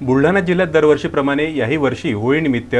बुलढाणा जिल्ह्यात दरवर्षीप्रमाणे याही वर्षी होळीनिमित्त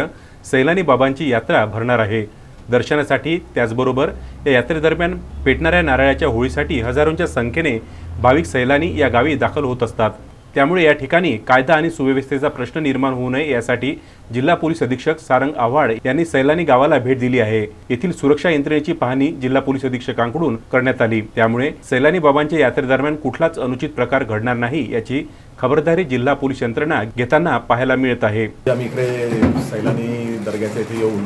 सैलानी बाबांची यात्रा भरणार आहे. दर्शनासाठी त्याचबरोबर या यात्रेदरम्यान पेटणाऱ्या नारळाच्या होळीसाठी हजारोंच्या संख्येने भाविक सैलानी या गावी दाखल होत असतात. त्यामुळे या ठिकाणी कायदा आणि सुव्यवस्थेचा प्रश्न निर्माण होऊ नये यासाठी जिल्हा पोलीस अधीक्षक सारंग आव्हाड यांनी सैलानी गावाला भेट दिली आहे. येथील सुरक्षा यंत्रणेची पाहणी जिल्हा पोलीस अधीक्षकांकडून करण्यात आली. त्यामुळे सैलानी बाबांच्या यात्रेदरम्यान कुठलाच अनुचित प्रकार घडणार नाही याची खबरदारी जिल्हा पोलीस यंत्रणा घेताना पाहायला मिळत आहे. आम्ही इकडे सैलानी दर्ग्याच्या इथे येऊन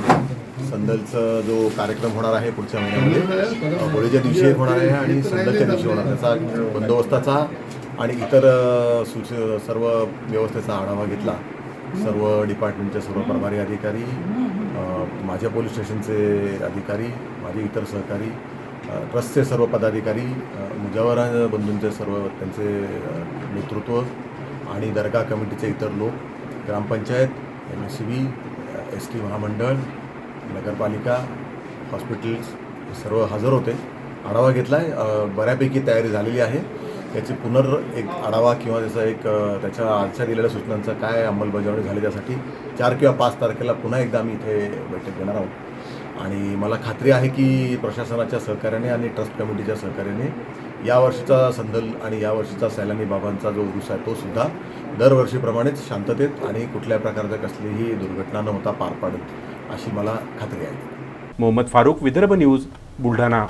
संदलचा जो कार्यक्रम होणार आहे पुढच्या महिन्यामध्ये होळीच्या दिवशी होणार आहे आणि संदलच्या दिवशी होणार त्याचा बंदोबस्ताचा आणि इतर सूच सर्व व्यवस्थेचा आढावा घेतला. सर्व डिपार्टमेंटचे सर्व प्रभारी अधिकारी माझ्या पोलीस स्टेशनचे अधिकारी माझे इतर सहकारी ट्रस्टचे सर्व पदाधिकारी अ, बंधूंचे सर्व त्यांचे नेतृत्व आणि दर्गा कमिटीचे इतर लोक gram panchayat M S C B S T महामंडळ नगरपालिका हॉस्पिटल्स हे सर्व हजर होते. आढावा घेतला आहे बऱ्यापैकी तयारी झालेली आहे. त्याची पुनर एक आढावा किंवा त्याचा एक त्याच्या आजच्या दिलेल्या सूचनांचं काय अंमलबजावणी झाली त्यासाठी चार किंवा पाच तारखेला पुन्हा एकदा आम्ही इथे बैठक घेणार आहोत. आणि मला खात्री आहे की प्रशासनाच्या सहकार्याने आणि ट्रस्ट कमिटीच्या सहकार्याने यावर्षीचा संदल आणि यावर्षीचा सैलानी बाबांचा जो उरुस आहे तो सुद्धा दरवर्षीप्रमाणेच शांततेत आणि कुठल्या प्रकारच्या कसलीही दुर्घटना न होता पार पाडत अशी मला खात्री आहे. मोहम्मद फारूक विदर्भ न्यूज बुलढाणा.